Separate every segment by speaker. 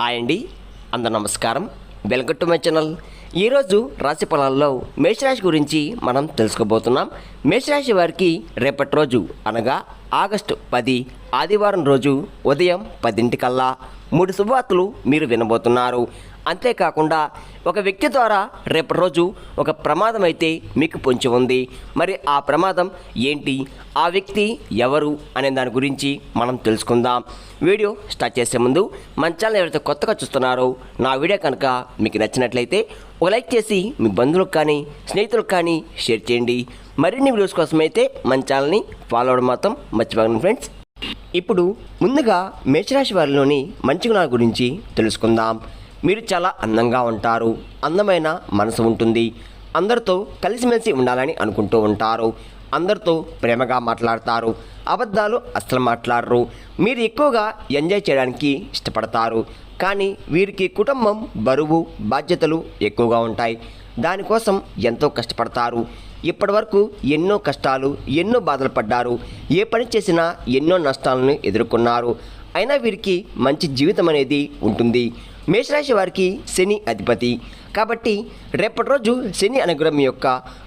Speaker 1: Hi అండి అందరు నమస్కారం. వెల్కమ్ టు మై ఛానల్ ఈరోజు రాశి ఫలాల్లో మేషరాశి గురించి మనం తెలుసుకోబోతున్నాం. మేషరాశి వారికి రేపటి రోజు అనగా ఆగస్టు పది ఆదివారం రోజు ఉదయం పదింటికల్లా మూడు శుభవార్తలు మీరు వినబోతున్నారు. అంతేకాకుండా ఒక వ్యక్తి ద్వారా రేపటి రోజు ఒక ప్రమాదం అయితే మీకు పొంచి ఉంది. మరి ఆ ప్రమాదం ఏంటి? ఆ వ్యక్తి ఎవరు అనే దాని గురించి మనం తెలుసుకుందాం. వీడియో స్టార్ట్ చేసే ముందు మన ఛానల్ ఎవరైతే కొత్తగా చూస్తున్నారో నా వీడియో కనుక మీకు నచ్చినట్లయితే ఒక లైక్ చేసి మీ బంధువులకు కానీ స్నేహితులకు కానీ షేర్ చేయండి. మరిన్ని వీడియోస్ కోసం అయితే మన ఛానల్ని ఫాలో అవ్వడం మాత్రం మర్చిపోకండి ఫ్రెండ్స్. ఇప్పుడు ముందుగా మేషరాశి వారిలోని మంచి గుణాల గురించి తెలుసుకుందాం. మీరు చాలా అందంగా ఉంటారు. అందమైన మనసు ఉంటుంది. అందరితో కలిసిమెలిసి ఉండాలని అనుకుంటూ ఉంటారు. అందరితో ప్రేమగా మాట్లాడతారు. అబద్ధాలు అస్సలు మాట్లాడరు. మీరు ఎక్కువగా ఎంజాయ్ చేయడానికి ఇష్టపడతారు. కానీ వీరికి కుటుంబం బరువు బాధ్యతలు ఎక్కువగా ఉంటాయి. దానికోసం ఎంతో కష్టపడతారు. ఇప్పటివరకు ఎన్నో కష్టాలు ఎన్నో బాధలు పడ్డారు. ఏ పని చేసినా ఎన్నో నష్టాలను ఎదుర్కొన్నారు. అయినా వీరికి మంచి జీవితం అనేది ఉంటుంది. మేషరాశి వారికి శని అధిపతి. కాబట్టి రేపటి రోజు శని అనుగ్రహం యొక్క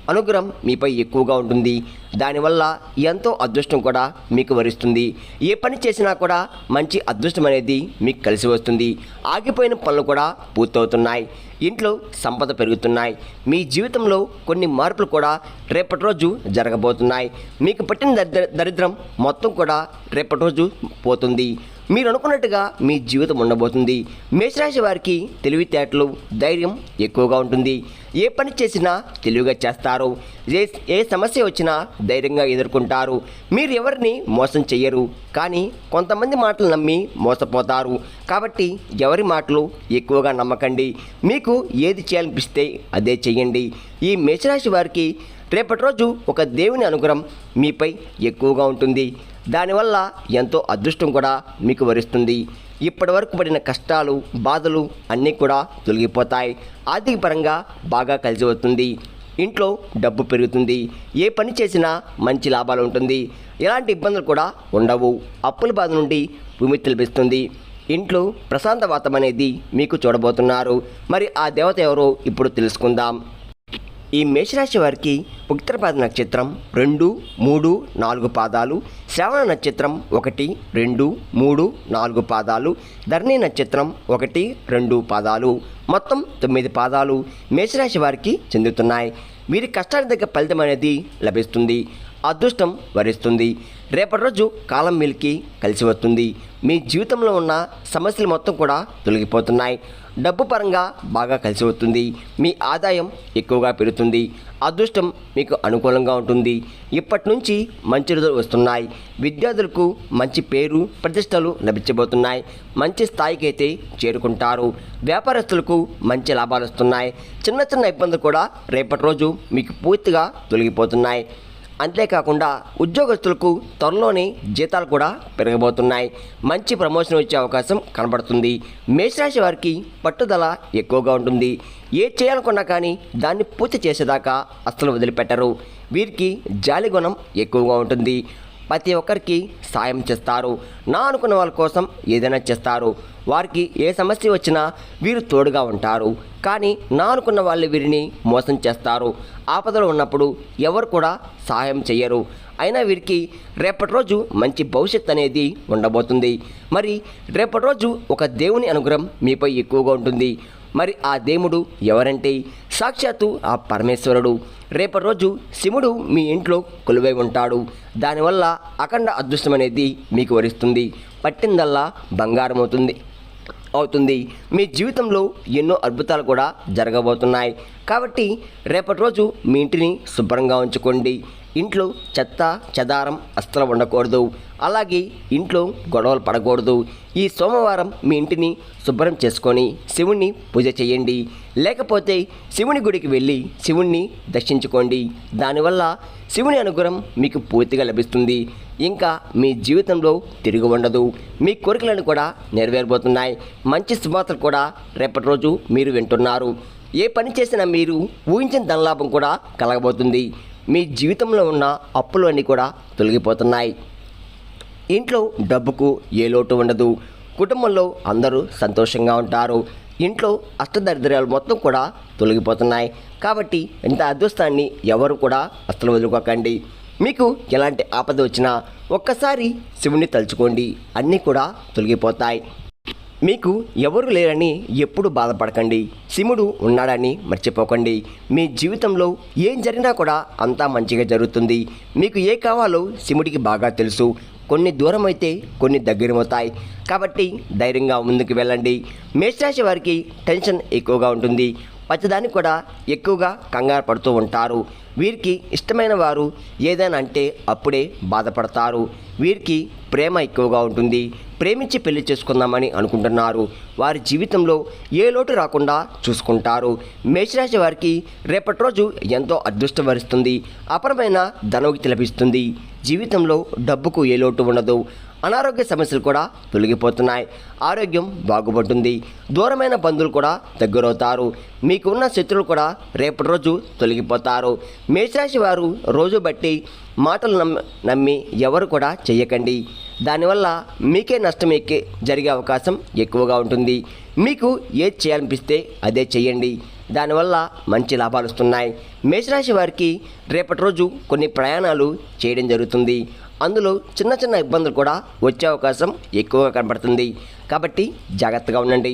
Speaker 1: అనుగ్రహం మీపై ఎక్కువగా ఉంటుంది. దానివల్ల ఎంతో అదృష్టం కూడా మీకు వరిస్తుంది. ఏ పని చేసినా కూడా మంచి అదృష్టం అనేది మీకు కలిసి వస్తుంది. ఆగిపోయిన పనులు కూడా పూర్తవుతున్నాయి. ఇంట్లో సంపద పెరుగుతున్నాయి. మీ జీవితంలో కొన్ని మార్పులు కూడా రేపటి రోజు జరగబోతున్నాయి. మీకు పట్టిన దరిద్ర దరిద్రం మొత్తం కూడా రేపటి రోజు పోతుంది. మీరు అనుకున్నట్టుగా మీ జీవితం ఉండబోతుంది. మేషరాశి వారికి తెలివితేటలు ధైర్యం ఎక్కువగా ఉంటుంది. ఏ పని చేసినా తెలివిగా చేస్తారు. ఏ ఏ సమస్య వచ్చినా ధైర్యంగా ఎదుర్కొంటారు. మీరు ఎవరిని మోసం చెయ్యరు. కానీ కొంతమంది మాటలు నమ్మి మోసపోతారు. కాబట్టి ఎవరి మాటలు ఎక్కువగా నమ్మకండి. మీకు ఏది చేయాలనిపిస్తే అదే చేయండి ఈ మేషరాశి వారికి రేపటి రోజు ఒక దేవుని అనుగ్రహం మీపై ఎక్కువగా ఉంటుంది. దానివల్ల ఎంతో అదృష్టం కూడా మీకు వరిస్తుంది. ఇప్పటి వరకు పడిన కష్టాలు బాధలు అన్నీ కూడా తొలగిపోతాయి. ఆర్థిక పరంగా బాగా కలిసి వస్తుంది. ఇంట్లో డబ్బు పెరుగుతుంది. ఏ పని చేసినా మంచి లాభాలు ఉంటుంది. ఎలాంటి ఇబ్బందులు కూడా ఉండవు. అప్పుల బాధ నుండి విముక్తి లభిస్తుంది ఇంట్లో ప్రశాంత వాతం అనేది మీకు చూడబోతున్నారు. మరి ఆ దేవత ఎవరో ఇప్పుడు తెలుసుకుందాం. ఈ మేషరాశి వారికి ఉత్తరపాద నక్షత్రం రెండు మూడు నాలుగు పాదాలు శ్రవణ నక్షత్రం ఒకటి రెండు మూడు నాలుగు పాదాలు ధరణి నక్షత్రం ఒకటి రెండు పాదాలు. మొత్తం తొమ్మిది పాదాలు మేషరాశి వారికి చెందుతున్నాయి. వీరి కష్టాల దగ్గర ఫలితం అనేది లభిస్తుంది. అదృష్టం వరిస్తుంది. రేపటి రోజు కాలం మిల్కి కలిసి వస్తుంది. మీ జీవితంలో ఉన్న సమస్యలు మొత్తం కూడా తొలగిపోతున్నాయి. డబ్బు పరంగా బాగా కలిసి వస్తుంది. మీ ఆదాయం ఎక్కువగా పెరుగుతుంది. అదృష్టం మీకు అనుకూలంగా ఉంటుంది. ఇప్పటి నుంచి మంచి రోజులు వస్తున్నాయి. విద్యార్థులకు మంచి పేరు ప్రతిష్టలు లభించబోతున్నాయి. మంచి స్థాయికి అయితే చేరుకుంటారు. వ్యాపారస్తులకు మంచి లాభాలు వస్తున్నాయి. చిన్న చిన్న ఇబ్బందులు కూడా రేపటి రోజు మీకు పూర్తిగా తొలగిపోతున్నాయి. అంతేకాకుండా ఉద్యోగస్తులకు త్వరలోనే జీతాలు కూడా పెరగబోతున్నాయి మంచి ప్రమోషన్ వచ్చే అవకాశం కనబడుతుంది. మేషరాశి వారికి పట్టుదల ఎక్కువగా ఉంటుంది. ఏ చేయాలనుకున్నా కానీ దాన్ని పూర్తి చేసేదాకా అస్సలు వదిలిపెట్టరు. వీరికి జాలి గుణం ఎక్కువగా ఉంటుంది. ప్రతి ఒక్కరికి సాయం చేస్తారు. నా అనుకున్న వాళ్ళ కోసం ఏదైనా చేస్తారు. వారికి ఏ సమస్య వచ్చినా వీరు తోడుగా ఉంటారు. కానీ నా అనుకున్న వాళ్ళు వీరిని మోసం చేస్తారు. ఆపదలో ఉన్నప్పుడు ఎవరు కూడా సహాయం చేయరు అయినా వీరికి రేపటి రోజు మంచి భవిష్యత్ అనేది ఉండబోతుంది. మరి రేపటి రోజు ఒక దేవుని అనుగ్రహం మీపై ఎక్కువగా ఉంటుంది. మరి ఆ దేవుడు ఎవరంటే? సాక్షాత్తు ఆ పరమేశ్వరుడు. రేపటి రోజు శివుడు మీ ఇంట్లో కొలువై ఉంటాడు. దానివల్ల అఖండ అదృష్టం అనేది మీకు వరిస్తుంది. పట్టిందల్లా బంగారం అవుతుంది అవుతుంది. మీ జీవితంలో ఎన్నో అద్భుతాలు కూడా జరగబోతున్నాయి. కాబట్టి రేపటి రోజు మీ ఇంటిని శుభ్రంగా ఉంచుకోండి. ఇంట్లో చెత్త చెదారం అస్సలు ఉండకూడదు అలాగే ఇంట్లో గొడవలు పడకూడదు. ఈ సోమవారం మీ ఇంటిని శుభ్రం చేసుకొని శివుణ్ణి పూజ చేయండి. లేకపోతే శివుని గుడికి వెళ్ళి శివుణ్ణి దర్శించుకోండి. దానివల్ల శివుని అనుగ్రహం మీకు పూర్తిగా లభిస్తుంది. ఇంకా మీ జీవితంలో తిరిగి ఉండదు. మీ కోరికలను కూడా నెరవేరబోతున్నాయి. మంచి శుభార్తలు కూడా రేపటి రోజు మీరు వింటున్నారు. ఏ పని చేసినా మీరు ఊహించిన ధనలాభం కూడా కలగబోతుంది. మీ జీవితంలో ఉన్న అప్పులు అన్నీ కూడా తొలగిపోతున్నాయి. ఇంట్లో డబ్బుకు ఏ లోటు ఉండదు. కుటుంబంలో అందరూ సంతోషంగా ఉంటారు. ఇంట్లో అష్టదరిద్రాలు మొత్తం కూడా తొలగిపోతున్నాయి. కాబట్టి ఇంత అదృష్టాన్ని ఎవరు కూడా అస్సలు వదులుకోకండి. మీకు ఎలాంటి ఆపద వచ్చినా ఒక్కసారి శివుణ్ణి తలుచుకోండి. అన్నీ కూడా తొలగిపోతాయి. మీకు ఎవరు లేరని ఎప్పుడు బాధపడకండి. శివుడు ఉన్నాడని మర్చిపోకండి. మీ జీవితంలో ఏం జరిగినా కూడా అంతా మంచిగా జరుగుతుంది. మీకు ఏ కావాలో శివుడికి బాగా తెలుసు. కొన్ని దూరం అయితే కొన్ని దగ్గరమవుతాయి. కాబట్టి ధైర్యంగా ముందుకు వెళ్ళండి. మేషరాశి వారికి టెన్షన్ ఎక్కువగా ఉంటుంది. ప్రతిదానికి కూడా ఎక్కువగా కంగారు పడుతూ ఉంటారు. వీరికి ఇష్టమైన వారు ఏదైనా అంటే అప్పుడే బాధపడతారు. వీరికి ప్రేమ ఎక్కువగా ఉంటుంది. ప్రేమించి పెళ్ళి చేసుకుందామని అనుకుంటున్నారు. వారి జీవితంలో ఏ లోటు రాకుండా చూసుకుంటారు. మేషరాశి వారికి రేపటి రోజు ఎంతో అదృష్టం వరిస్తుంది. అపరమైన ధనవతి లభిస్తుంది. జీవితంలో డబ్బుకు ఏ లోటు ఉండదు. అనారోగ్య సమస్యలు కూడా తొలగిపోతున్నాయి. ఆరోగ్యం బాగుపడుతుంది. దూరమైన బంధువులు కూడా దగ్గరవుతారు. మీకున్న శత్రులు శత్రువులు కూడా రేపటి రోజు తొలగిపోతారు. మేషరాశి వారు రోజు బట్టి మాటలు నమ్మి నమ్మి ఎవరు కూడా చేయకండి దానివల్ల మీకే నష్టం ఎక్కే జరిగే అవకాశం ఎక్కువగా ఉంటుంది. మీకు ఏది చేయాలనిపిస్తే అదే చేయండి దానివల్ల మంచి లాభాలు వస్తున్నాయి. మేషరాశి వారికి రేపటి రోజు కొన్ని ప్రయాణాలు చేయడం జరుగుతుంది. అందులో చిన్న చిన్న ఇబ్బందులు కూడా వచ్చే అవకాశం ఎక్కువగా కనబడుతుంది కాబట్టి జాగ్రత్తగా ఉండండి.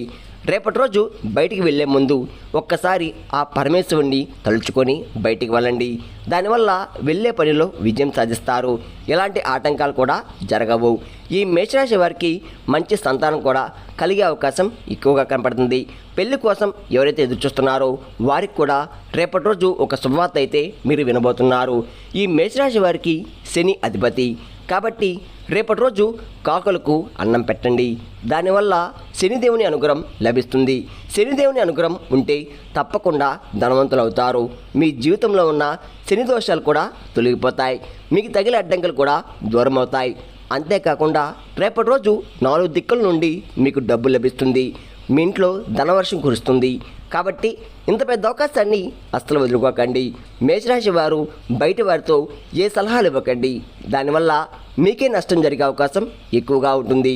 Speaker 1: రేపటి రోజు బయటికి వెళ్ళే ముందు ఒక్కసారి ఆ పరమేశ్వరుణ్ణి తలుచుకొని బయటికి వెళ్ళండి. దానివల్ల వెళ్ళే పనిలో విజయం సాధిస్తారు. ఎలాంటి ఆటంకాలు కూడా జరగవు. ఈ మేషరాశి వారికి మంచి సంతానం కూడా కలిగే అవకాశం ఎక్కువగా కనపడుతుంది. పెళ్ళి కోసం ఎవరైతే ఎదురుచూస్తున్నారో వారికి కూడా రేపటి రోజు ఒక శుభవార్త అయితే మీరు వినబోతున్నారు. ఈ మేషరాశి వారికి శని అధిపతి. కాబట్టి రేపటి రోజు కాకులకు అన్నం పెట్టండి. దానివల్ల శనిదేవుని అనుగ్రహం లభిస్తుంది. శనిదేవుని అనుగ్రహం ఉంటే తప్పకుండా ధనవంతులు అవుతారు మీ జీవితంలో ఉన్న శని దోషాలు కూడా తొలగిపోతాయి. మీకు తగిలే అడ్డంకులు కూడా దూరం అవుతాయి అంతేకాకుండా రేపటి రోజు నాలుగు దిక్కుల నుండి మీకు డబ్బు లభిస్తుంది. మీ ఇంట్లో ధనవర్షం కురుస్తుంది. కాబట్టి ఇంత పెద్ద అవకాశాన్ని అస్సలు వదులుకోకండి. మేషరాశి వారు బయట వారితో ఏ సలహాలు ఇవ్వకండి. దానివల్ల మీకే నష్టం జరిగే అవకాశం ఎక్కువగా ఉంటుంది.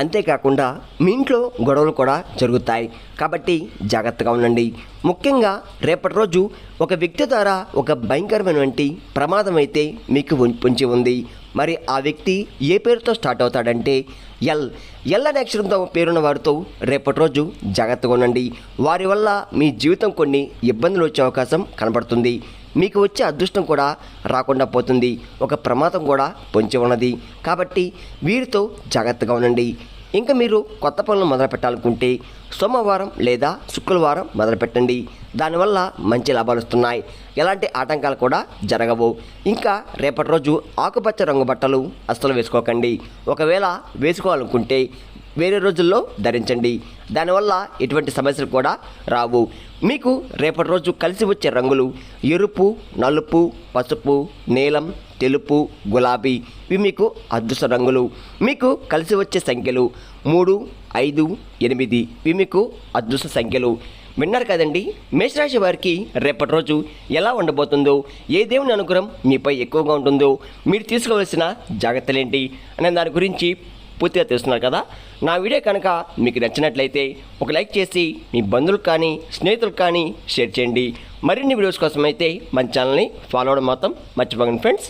Speaker 1: అంతేకాకుండా మీ ఇంట్లో గొడవలు కూడా జరుగుతాయి. కాబట్టి జాగ్రత్తగా ఉండండి. ముఖ్యంగా రేపటి రోజు ఒక వ్యక్తి ద్వారా ఒక భయంకరమైనటువంటి ప్రమాదం అయితే మీకు పొంచి ఉంది. మరి ఆ వ్యక్తి ఏ పేరుతో స్టార్ట్ అవుతాడంటే ఎల్. ఎల్ అనే అక్షరంతో పేరున్న వారితో రేపటి రోజు జాగ్రత్తగా ఉండండి. వారి వల్ల మీ జీవితం కొన్ని ఇబ్బందులు వచ్చే అవకాశం కనబడుతుంది. మీకు వచ్చే అదృష్టం కూడా రాకుండా పోతుంది. ఒక ప్రమాదం కూడా పొంచి ఉన్నది. కాబట్టి వీరితో జాగ్రత్తగా ఉండండి. ఇంకా మీరు కొత్త పనులు మొదలు పెట్టాలనుకుంటే సోమవారం లేదా శుక్రవారం మొదలుపెట్టండి. దానివల్ల మంచి లాభాలు వస్తున్నాయి. ఎలాంటి ఆటంకాలు కూడా జరగవు. ఇంకా రేపటి రోజు ఆకుపచ్చ రంగు బట్టలు అస్సలు వేసుకోకండి. ఒకవేళ వేసుకోవాలనుకుంటే వేరే రోజుల్లో ధరించండి. దానివల్ల ఎటువంటి సమస్యలు కూడా రావు. మీకు రేపటి రోజు కలిసి వచ్చే రంగులు ఎరుపు నలుపు పసుపు నీలం తెలుపు గులాబీ ఇవి మీకు అదృష్ట రంగులు. మీకు కలిసి వచ్చే సంఖ్యలు మూడు ఐదు ఎనిమిది ఇవి మీకు అదృష్ట సంఖ్యలు. విన్నారు కదండి? మేషరాశి వారికి రేపటి రోజు ఎలా ఉండబోతుందో ఏ దేవుని అనుగ్రహం మీపై ఎక్కువగా ఉంటుందో మీరు తీసుకోవాల్సిన జాగ్రత్తలేంటి? అనే దాని గురించి పూర్తిగా తెలుస్తున్నారు కదా? నా వీడియో కనుక మీకు నచ్చినట్లయితే ఒక లైక్ చేసి మీ బంధువులకు కానీ స్నేహితులకు కానీ షేర్ చేయండి. మరిన్ని వీడియోస్ కోసం అయితే మన ఛానల్ని ఫాలో అవడం మాత్రం మర్చిపోకండి ఫ్రెండ్స్.